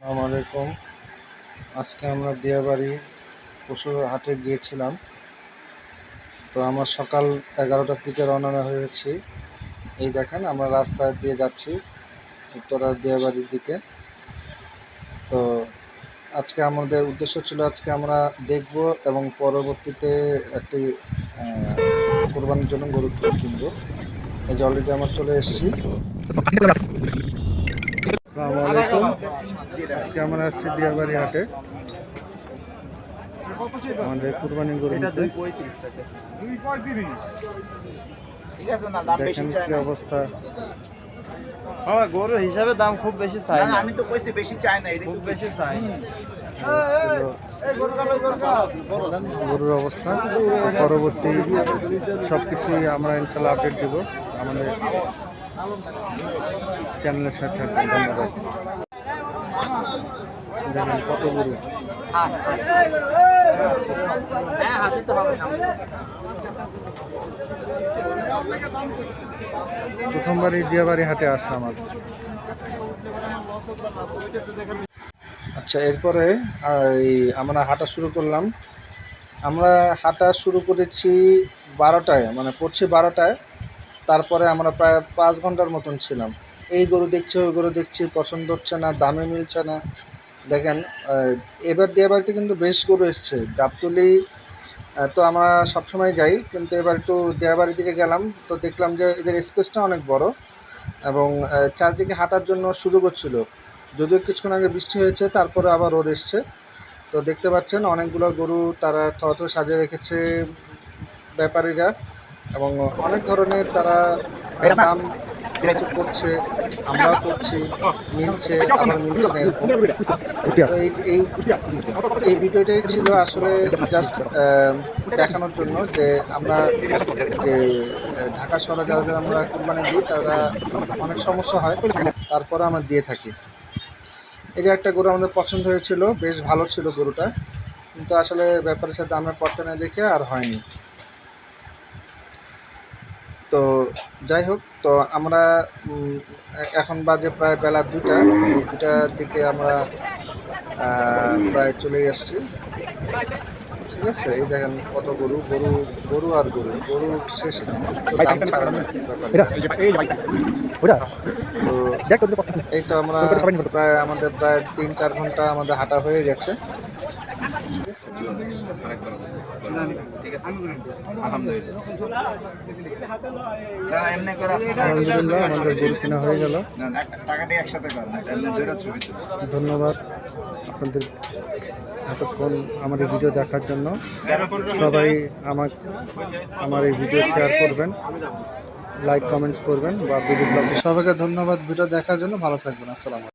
আসসালামু আলাইকুম। আজকে আমরা দিয়াবাড়ি পশুর হাটে গিয়েছিলাম। তো আমার সকাল এগারোটার দিকে রওনা হয়েছি। এই দেখেন আমরা রাস্তা দিয়ে যাচ্ছি উত্তরা দিয়াবাড়ির দিকে। তো আজকে আমাদের উদ্দেশ্য ছিল আজকে আমরা দেখব এবং পরবর্তীতে একটি কোরবানির জন্য গরু কিনবো। এই যে অলরেডি আমার চলে এসেছি। আজকে আমরা আসছি দিয়াবাড়ি হাটে। আমাদের কুরবানি গরু আছে না দাম দেখেন কি অবস্থা। আমার গরু হিসাবে দাম খুব বেশি চাই না, আমি তো কইছি বেশি চাই না এটা খুব বেশি চাই গরুর অবস্থা। পরবর্তী সব কিছুই আমরা ইনশাল্লাহ আপডেট দিব। আমাদের চ্যানেলের সাথে থাকবেন। ধন্যবাদ। দেখেন কত গরু? প্রথমবারই দিয়াবাড়ি হাটে আসা আমার। আচ্ছা এরপরে আমরা হাঁটা শুরু করলাম। আমরা হাঁটা শুরু করেছি বারোটায় মানে পড়ছি বারোটায়। তারপরে আমরা প্রায় পাঁচ ঘণ্টার মতন ছিলাম। এই গরু দেখছি, ওই গরু দেখছি, পছন্দ হচ্ছে না, দামে মিলছে না। দেখেন এবার দিয়াবাড়িতে কিন্তু বেশ গরু এসছে। গাবতলি তো আমরা সবসময় যাই, কিন্তু এবার একটু দেয়াবাড়ি দিকে গেলাম, তো দেখলাম যে এদের স্পেসটা অনেক বড় এবং চারদিকে হাঁটার জন্য সুযোগও ছিল যদিও কিছুক্ষণ আগে বৃষ্টি হয়েছে, তারপরে আবার রোদ এসছে। তো দেখতে পাচ্ছেন, অনেকগুলো গরু তারা থরথর সাজিয়ে রেখেছে ব্যাপারীরা এবং অনেক ধরনের তারা দাম প্রস্তুত করছে, আমরাও করছি, মিলছে, আবার মিলছে না এরকম। এই এই এই ভিডিওটাই ছিল আসলে জাস্ট দেখানোর জন্য যে আমরা যে ঢাকা শহরে যারা যারা আমরা কোরবানি দিই, তারা অনেক সমস্যা হয়, তারপরে আমরা দিয়ে থাকি। এই যে একটা গরু আমাদের পছন্দ হয়েছিল, বেশ ভালো ছিল গরুটা, কিন্তু আসলে ব্যাপারের সাথে দামের পড়তে না দেখে আর হয়নি। তো যাই হোক তো আমরা এখন বাজে প্রায় বেলা দুটা এই দুটার দিকে আমরা প্রায় চলে আসছি। ঠিক আছে এই দেখেন কত গরু গরু গরু আর গরু। গরু শেষ নেই তো দাম ছাড়া নেই তো এই তো আমরা প্রায় আমাদের প্রায় তিন চার ঘণ্টা আমাদের হাঁটা হয়ে গেছে। ধন্যবাদ। আপনাদের এতক্ষণ আমার এই ভিডিও দেখার জন্য। সবাই আমার আমার এই ভিডিও শেয়ার করবেন। লাইক কমেন্টস করবেন বা ভিডিও সবাইকে ধন্যবাদ ভিডিও দেখার জন্য। ভালো থাকবেন। আসসালাম